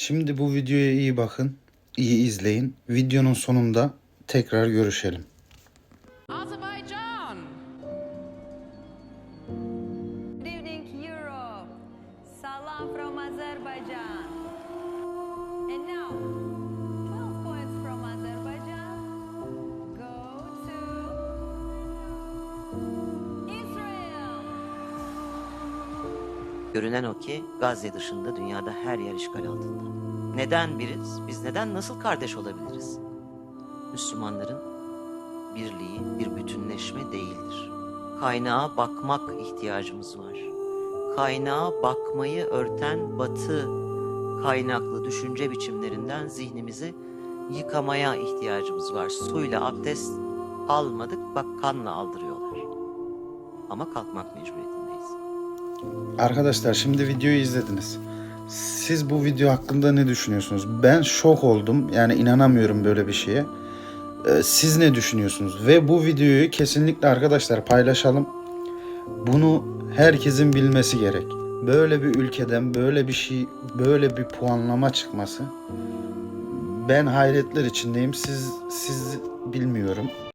Şimdi bu videoya iyi bakın, iyi izleyin. Videonun sonunda tekrar görüşelim. Azerbaijan. Good evening, Europe. Salam from Azerbaijan. Görünen o ki Gazze dışında dünyada her yer işgal altında. Neden biriz? Biz neden nasıl kardeş olabiliriz? Müslümanların birliği bir bütünleşme değildir. Kaynağa bakmak ihtiyacımız var. Kaynağa bakmayı örten batı kaynaklı düşünce biçimlerinden zihnimizi yıkamaya ihtiyacımız var. Suyla abdest almadık bak kanla aldırıyorlar. Ama kalkmak mecburiyetindeyiz. Arkadaşlar şimdi videoyu izlediniz. Siz bu video hakkında ne düşünüyorsunuz? Ben şok oldum. Yani inanamıyorum böyle bir şeye. Ee, Siz ne düşünüyorsunuz? Ve bu videoyu kesinlikle arkadaşlar paylaşalım. Bunu herkesin bilmesi gerek. Böyle bir ülkeden böyle bir şey, böyle bir puanlama çıkması ben hayretler içindeyim. Siz siz bilmiyorum.